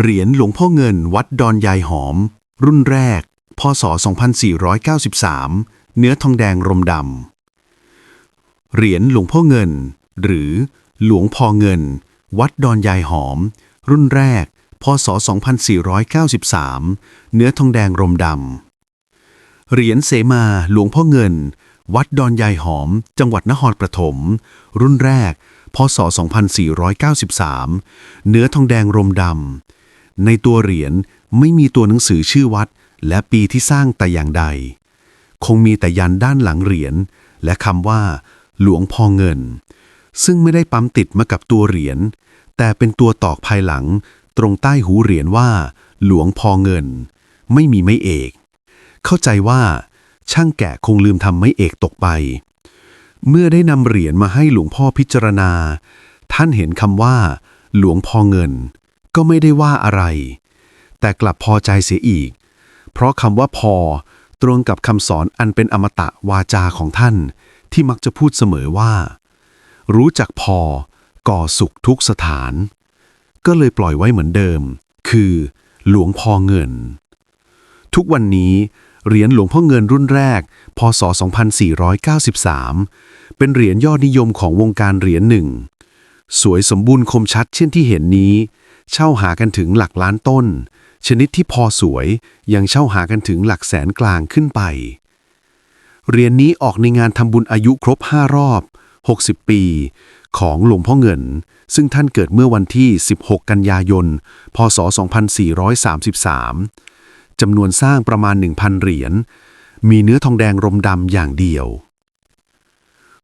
เหรียญหลวงพ่อเงินวัดดอนยายหอม รุ่นแรก พศ 2493 เนื้อทองแดงรมดำ เหรียญหลวงพ่อเงิน หรือหลวงพ่อเงิน วัดดอนยายหอม รุ่นแรก พศ 2493 เนื้อทองแดงรมดำ เหรียญเสมาหลวงพ่อเงิน วัดดอนยายหอม จังหวัดนครปฐม รุ่นแรก พศ 2493 เนื้อทองแดงรมดำ ในตัวเหรียญไม่มีตัวหนังสือชื่อวัด และปีที่สร้างแต่อย่างใด คงมีแต่ยันด้านหลังเหรียญและคำว่า หลวงพ่อเงิน ซึ่งไม่ได้ปั๊มติดมากับตัวเหรียญแต่เป็นตัวตอกภายหลัง ตรงใต้หูเหรียญว่า หลวงพ่อเงิน ไม่มีไม้เอก เข้าใจว่า ช่างแกะคงลืมทำไม้เอกตกไป เมื่อได้นำเหรียญมาให้หลวงพ่อพิจารณา ท่านเห็นคำว่า หลวงพ่อเงิน ก็ไม่ได้ว่าอะไร แต่กลับพอใจเสียอีก เพราะคำว่าพอตรงกับคำสอนอันเป็นอมตะวาจาของท่าน ที่มักจะพูดเสมอว่า รู้จักพอก่อสุขทุกสถาน ก็เลยปล่อยไว้เหมือนเดิม คือ หลวงพ่อเงิน ทุกวันนี้เหรียญหลวงพ่อเงินรุ่นแรก พศ 2493 เป็นเหรียญยอดนิยมของวงการเหรียญหนึ่ง สวยสมบูรณ์คมชัดเช่นที่เห็นนี้ เช่าหากันถึงหลักล้านต้น ชนิดที่พอสวยยังเช่าหากันถึงหลักแสนกลางขึ้นไป เหรียญนี้ออกในงานทำบุญอายุครบ 5 รอบ 60 ปี ของหลวงพ่อเงิน ซึ่งท่านเกิดเมื่อวันที่ 16 กันยายน พศ 2433 จำนวนสร้างประมาณ 1,000 เหรียญ มีเนื้อทองแดงรมดำอย่างเดียว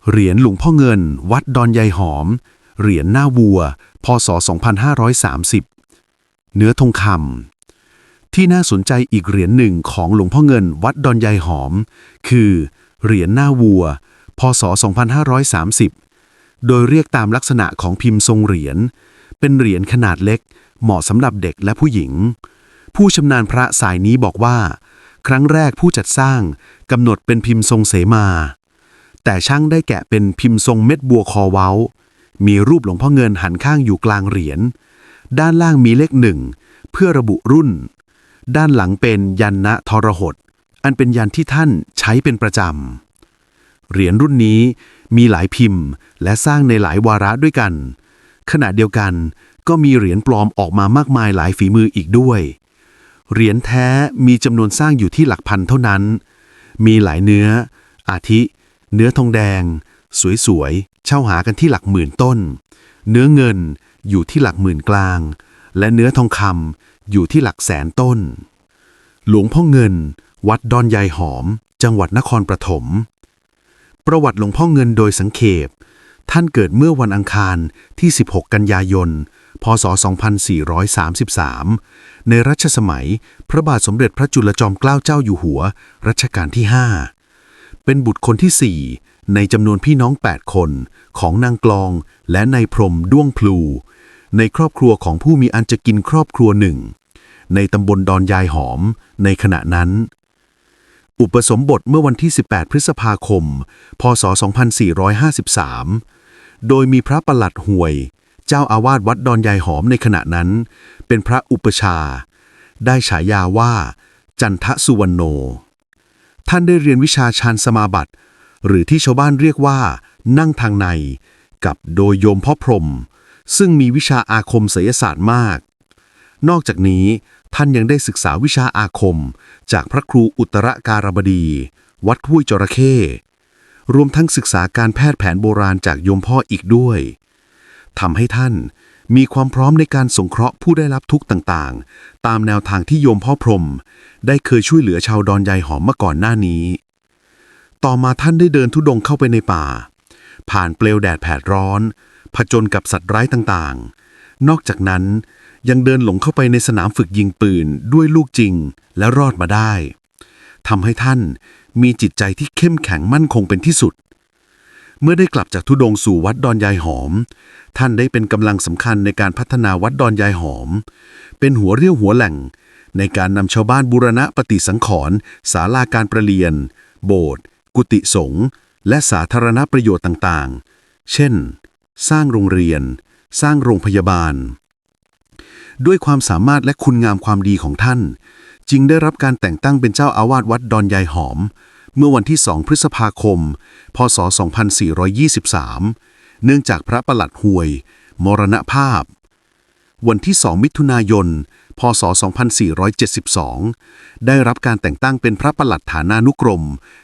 เหรียญหลวงพ่อเงิน วัดดอนยายหอม เหรียญหน้าวัว พศ 2530 เนื้อทองคำที่น่าสนใจอีกเหรียญหนึ่งของหลวงพ่อเงินวัดดอนยายหอม คือเหรียญหน้าวัว พศ 2530 โดยเรียกตามลักษณะของพิมพ์ทรงเหรียญ เป็นเหรียญขนาดเล็ก เหมาะสำหรับเด็กและผู้หญิง ผู้ชำนาญพระสายนี้บอกว่า ครั้งแรกผู้จัดสร้างกำหนดเป็นพิมพ์ทรงเสมา แต่ช่างได้แกะเป็นพิมพ์ทรงเม็ดบัวคอเว้า มีรูปหลวงพ่อเงินหันข้างอยู่กลางเหรียญ ด้านล่างมีเลขหนึ่งเพื่อระบุรุ่น ด้านหลังเป็นยันนะทรหด อันเป็นยันที่ท่านใช้เป็นประจำ เหรียญรุ่นนี้มีหลายพิมพ์และสร้างในหลายวาระด้วยกัน ขณะเดียวกันก็มีเหรียญปลอมออกมามากมายหลายฝีมืออีกด้วย เหรียญแท้มีจำนวนสร้างอยู่ที่หลักพันเท่านั้น มีหลายเนื้อ อาทิ เนื้อทองแดง สวย เช่าหากันที่หลักหมื่นต้น เนื้อเงินอยู่ที่หลักหมื่นกลาง และเนื้อทองคำอยู่ที่หลักแสนต้น หลวงพ่อเงิน วัดดอนยายหอม จังหวัดนครปฐม ประวัติหลวงพ่อเงินโดยสังเขป ท่านเกิดเมื่อวันอังคารที่ 16 กันยายน พศ 2433 ในรัชสมัยพระบาทสมเด็จพระจุลจอมเกล้าเจ้าอยู่หัว รัชกาลที่ 5 เป็นบุตรคนที่4 ในจำนวนพี่น้อง 8 คนของนางกลอง และนายพรมด้วงพลู ในครอบครัวของผู้มีอันจะกินครอบครัวหนึ่ง ในตำบลดอนยายหอม ในขณะนั้น อุปสมบทเมื่อวันที่ 18 พฤษภาคม พศ 2453 โดยมีพระประหลัดห่วย เจ้าอาวาสวัดดอนยายหอมในขณะนั้น เป็นพระอุปชา ได้ฉายาว่า จันทสุวรรณโน ท่านได้เรียนวิชาฌานสมาบัติ หรือที่ชาวบ้านเรียกว่า นั่งทางใน กับโดยโยมพ่อพรม ซึ่งมีวิชาอาคมไสยศาสตร์มาก นอกจากนี้ท่านยังได้ศึกษาวิชาอาคม จากพระครูอุตรการบดี วัดห้วยจระเข้รวมทั้งศึกษาการแพทย์แผนโบราณจากโยมพ่ออีกด้วยทำให้ท่านมีความพร้อมในการสงเคราะห์ผู้ได้รับทุกข์ต่างๆ ตามแนวทางที่โยมพ่อพรม ได้เคยช่วยเหลือชาวดอนยายหอมมาก่อนหน้านี้ ต่อมาท่านได้เดินทุดงเข้าไปในป่า ผ่านเปลวแดดแผดร้อน ผจญกับสัตว์ร้ายต่างๆ นอกจากนั้นยังเดินหลงเข้าไปในสนามฝึกยิงปืนด้วยลูกจริงและรอดมาได้ทำให้ท่านมีจิตใจที่เข้มแข็งมั่นคงเป็นที่สุด เมื่อได้กลับจากทุดงสู่วัดดอนยายหอม ท่านได้เป็นกำลังสำคัญในการพัฒนาวัดดอนยายหอม เป็นหัวเรี่ยวหัวแหล่ง ในการนำชาวบ้านบูรณะปฏิสังขรณ์ศาลาการประเรียน โบสถ์ กุฏิสงฆ์และสาธารณประโยชน์ต่างๆ เช่น สร้างโรงเรียน สร้างโรงพยาบาล ด้วยความสามารถและคุณงามความดีของท่าน จึงได้รับการแต่งตั้งเป็นเจ้าอาวาสวัดดอนยายหอม เมื่อวันที่ 2 พฤษภาคม พศ 2423 เนื่องจากพระประหลัดห่วย มรณภาพ วันที่ 2 มิถุนายน พศ 2472 ได้รับการแต่งตั้งเป็นพระประหลัดฐานานุกรม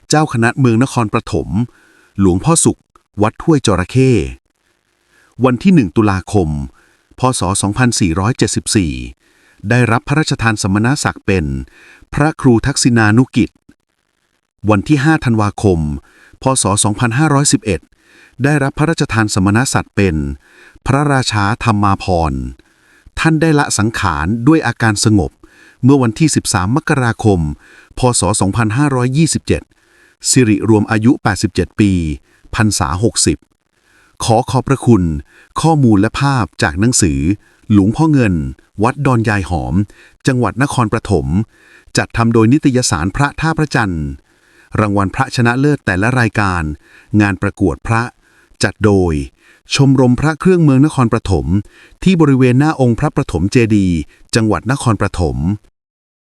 เจ้าคณะเมืองนครปฐม หลวงพ่อสุข วัดถ้วยจระเข้ วันที่ 1 ตุลาคม พศ 2474 ได้รับพระราชทานสมณศักดิ์เป็น พระครูทักษิณานุกิจ วันที่ 5 ธันวาคม พศ 2511 ได้รับพระราชทานสมณศักดิ์เป็น พระราชาธรรมาพรณ์ ท่านได้ละสังขารด้วยอาการสงบ เมื่อวันที่ 13 มกราคม พศ 2527 สิริรวมอายุ 87 ปีพรรษา 60 ขอขอบพระคุณ ข้อมูลและภาพจากหนังสือ หลวงพ่อเงิน วัดดอนยายหอม จังหวัดนครปฐม จัดทำโดยนิตยสารพระท่าพระจันทร์ รางวัลพระชนะเลิศแต่ละรายการ งานประกวดพระ จัดโดย ชมรมพระเครื่องเมืองนครปฐม ที่บริเวณหน้าองค์พระประถมเจดี จังหวัดนครปฐม